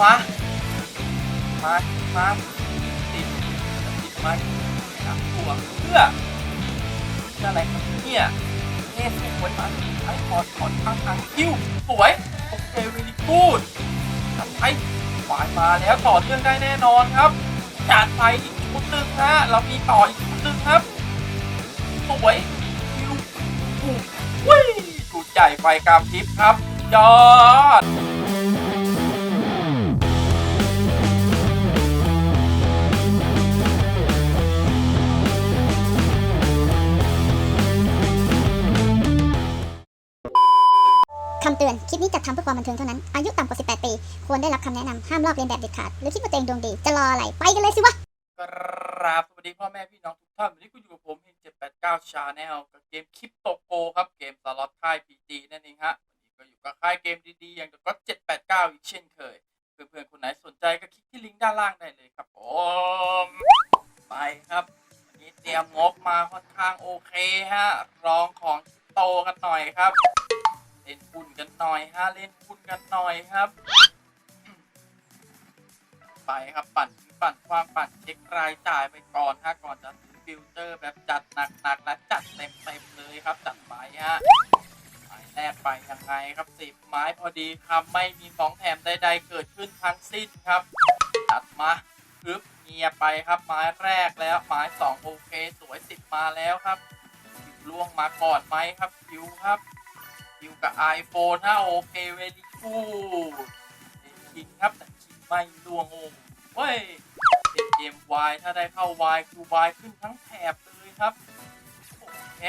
มามามาติดติดมาสามตัวเพื่อเพื่ออะไรครับเนี่ยเทสวยมาไอ้คอดคอดข้างทางคิวสวยโอเคเวลีกูดจัดไปหวายมาแล้วต่อเนื่องได้แน่นอนครับจัดไปอีกชุดหนึ่งฮะเรามีต่ออีกชุดหนึ่งครับสวยคิวอู้วิ่งชุดใหญ่ไฟกามทิพย์ครับยอดำเตือน คลิปนี้จัดทำเพื่อความบันเทิงเท่านั้น อายุต่ำกว่า 18 ปี ควรได้รับคำแนะนำห้ามลอกเลียนแบบเด็ดขาด หรือคิดว่าตัวเองดวงดี จะรออะไร ไปกันเลยสิวะ กราบสวัสดีพ่อแม่พี่น้องทุกท่าน วันนี้คุณอยู่กับผมเฮง789 Channel กับเกมคลิปโตโกครับ เกมสล็อตค่าย PG นั่นเองฮะ วันนี้ก็อยู่กับค่ายเกมดีๆ อย่างกับก็789 อีกเช่นเคย เพื่อนๆ คนไหนสนใจก็คลิกที่ลิงก์ด้านล่างได้เลยครับผมไปครับ วันนี้เตรียมงบมาค่อนข้างโอเคฮะลองของโตกันหน่อยครับ เล่นหุ้นกันหน่อยฮะเล่นหุ้นกันหน่อยครับ ไปครับปั่นปั่นความปั่นเช็ครายจ่ายไปก่อนฮะก่อนจะซื้อฟิลเตอร์แบบจัดหนักๆและจัดเต็มๆเลยครับจัดไปฮะหมายแรกไปยังไงครับสิบไม้พอดีครับไม่มีของแถมใดๆเกิดขึ้นทั้งสิ้นครับจัดมาคึบเงียไปครับไม้แรกแล้วไม้สองโอเคสวยสิบมาแล้วครับล่วงมาก่อนไหมครับคิวครับ คิวกับ iPhone ถ้าโอเคเวลีกูดคิงครับแต่คิงไม่ล่วงโอ้เว้ยเป็นเกมวายถ้าได้เข้าวายคือวายขึ้นทั้งแถบเลยครับ โอเค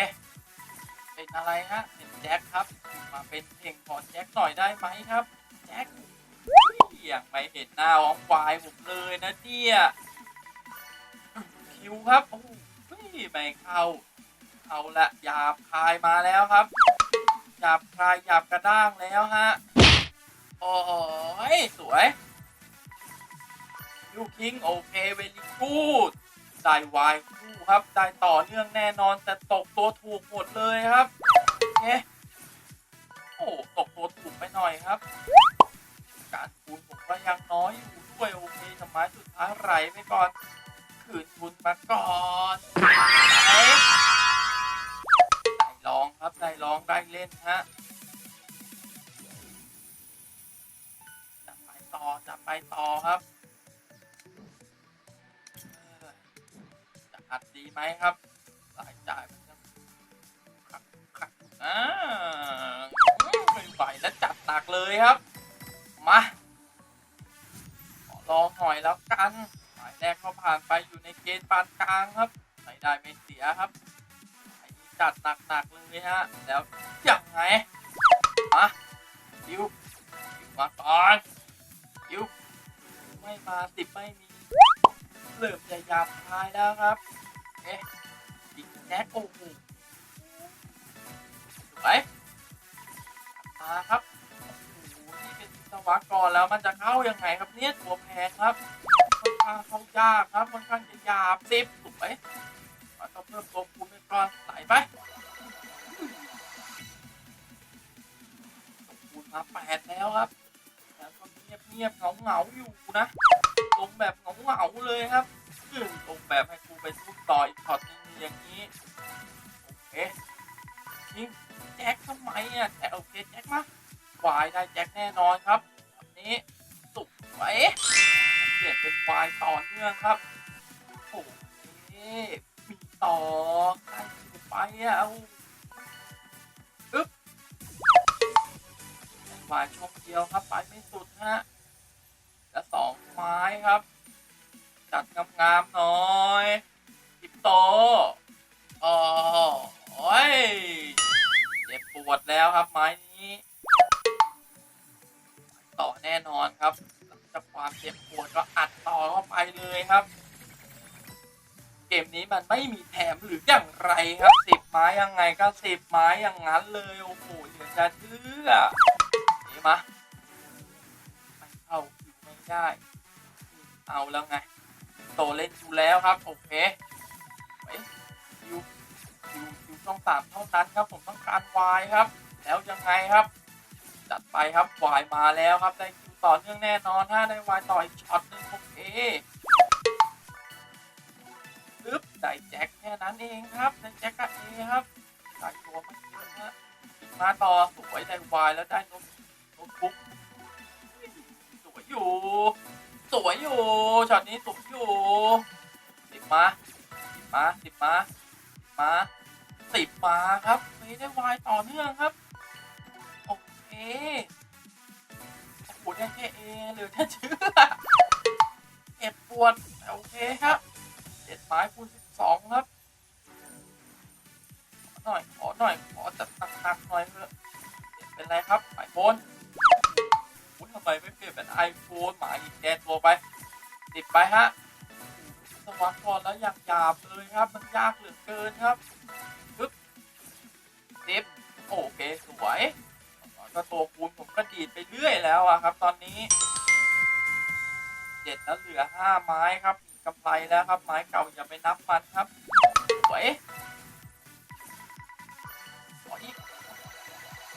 เป็นอะไรฮะเป็นแจ็คครับ มาเป็นเพลงขอแจ็คหน่อยได้ไหมครับ แจ็คอย่างไม่เห็นหน้าของวายผมเลยนะเนี่ยคิวครับโอ้โหไม่เข้า เอาละหยาบคายมาแล้วครับ หยาบคลายหยาบกระด้างแล้วฮะ โอ้ยสวยยูคิงโอเคเวลีกูดได้วายคู่ครับ ได้ต่อเนื่องแน่นอนแต่ตกตัวถูกหมดเลยครับโอเคโอ้ตกตัวถูกไปหน่อยครับ การคูณผมก็ยังน้อยอยู่ด้วยโอเคทำไมสุดท้ายไหลไปก่อนคืนทุนมาก่อน องได้เล่นฮะจะไปต่อจะไปต่อครับจะอัดดีไหมครับรายจ่ายมันจะขัดขัดอ่าไม่ไหวแล้วจัดหนักเลยครับ มาขอลองหน่อยแล้วกันหมายแรกเขาผ่านไปอยู่ในเกณฑ์ปานกลางครับไม่ได้ไม่เสียครับ จัดหนักๆเลยฮะ แล้วยังไงมาดิวดิวมาก่อนดิวไม่มาสิไม่มีเริ่มจะหยาบคายแล้วครับ เอ๊ะดิแจ็คโอ้โหสวยมาครับโอ้โหนี่เป็นวิศวกรแล้วมันจะเข้ายังไงครับเนี่ยตัวแพงครับค่อนข้างเข้ายากครับค่อนข้างจะหยาบสิบถูกไหม มันต้องเพิ่มตัวคูณไปก่อนไหลไปตัวคูณมาแปดแล้วครับ แล้วก็เงียบเงียบเหงาเหงาอยู่นะลงแบบเหงาเหงาเลยครับอืมลงแบบให้กูไปทุบต่ออีกช็อตนึงอย่างนี้โอเคยิงแจ็คทำไมอะแจ็คโอเคแจ็คมาควายได้แจ็คแน่นอนครับแบบนี้สุกไว้เปลี่ยนเป็นควายต่อเนื่องครับโอ้โห ต่อใครจะไปอะเอาอึ๊บวายช่องเดียวครับ ไปไม่สุดฮะและสองไม้ครับ จัดงามๆหน่อยทิปโตอ๋อโอ้ยเจ็บปวดแล้วครับไม้นี้ ต่อแน่นอนครับจากความเจ็บปวดก็อัดต่อเข้าไปเลยครับ มันไม่มีแถมหรืออย่างไรครับสิบไม้ยังไงก็สิบไม้อย่างนั้นเลยโอ้โหเหลือจะเชื่อนี่มาไม่เข้าคิวไม่ได้เอาแล้วไงโตเล่นอยู่แล้วครับโอเคไปคิวคิวคิวต้องสามเท่านั้นครับผมต้องการวายครับ แล้วยังไงครับ จัดไปครับวายมาแล้วครับได้คิวต่อเนื่องแน่นอนถ้าได้วายต่ออีกช็อตหนึ่งโอเค ปึ๊บได้แจ็คแค่นั้นเองครับได้แจ็คกับเอครับได้ตัวไม่เยอะฮะมาต่อสวยได้วายแล้วได้น้ตโน้ตบุ๊กสวยอยู่ สวยอยู่ช็อตนี้สวยอยู่สิบมาสิบมาสิบมาสิบมาสิบมาครับไม่ได้วายต่อเนื่องครับโอเคโอ้โหได้แค่เอเหลือแค่เชื่อเก็บปวดโอเคครับเจ็ดไม้คูณสิบ สองครับขอหน่อย ขอหน่อย ขอจัดหนักหน่อยเถอะเป็นไรครับไอโฟนคุณทำไมไม่เปลี่ยนเป็นไอโฟนหมาอีกแดนตัวไป ติดไปฮะสวัสดิ์ก่อนแล้วอยากหยาบเลยครับ มันยากเหลือเกินครับปึ๊บสิบโอเคสวยก็ตัวคูณผมก็ดีดไปเรื่อยแล้วอะครับ ตอนนี้เจ็ดแล้วเหลือห้าไม้ครับ กำไรแล้วครับ ไม้เก่าอย่าไปนับมันครับสวยสวยอีก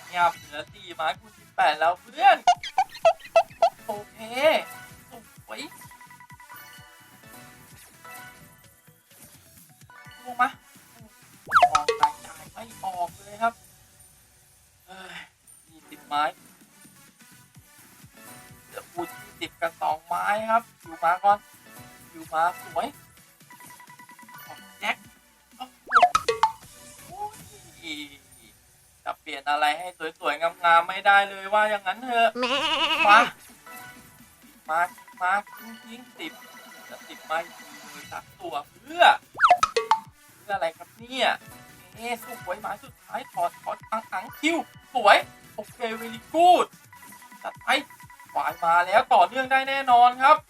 เงียบเหลือสี่ไม้คูสิบแปดแล้วเพื่อน โอเคสวยลงมาออกรายจ่ายไม่ออกเลยครับเอ้ยยี่สิบไม้เดี๋ยวพูยี่สิบกับสองไม้ครับ อยู่มาก่อน อยู่มาสวยของแจ็คโอ้โหโอ้ยจะเปลี่ยนอะไรให้สวยๆงามๆไม่ได้เลยว่าอย่างนั้นเถอะมามามาทิ้งทิ้งสิบจะสิบไม้ดีเลยสักตัวเพื่อ เพื่ออะไรครับเนี่ยเอ๊ะสวยหมายสุดท้ายถอดถอดอังอังคิวสวยโอเคเวลีกูดจัดไปวายมาแล้วต่อเนื่องได้แน่นอนครับจั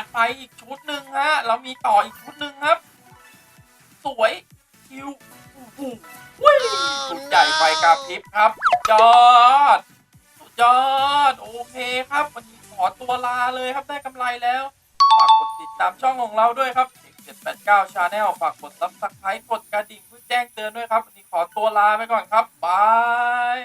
ดไปอีกชุดหนึ่งฮะ เรามีต่ออีกชุดหนึ่งครับ สวยคิวโอ้หวิ่งสุดใหญ่ไฟกระพริบครับยอดสุดยอดโอเคครับ วันนี้ขอตัวลาเลยครับได้กำไรแล้วฝากกดติดตามช่องของเราด้วยครับ789 Channel ฝากกด Subscribe กดกระดิ่งเพื่อแจ้งเตือนด้วยครับ วันนี้ขอตัวลาไปก่อนครับบาย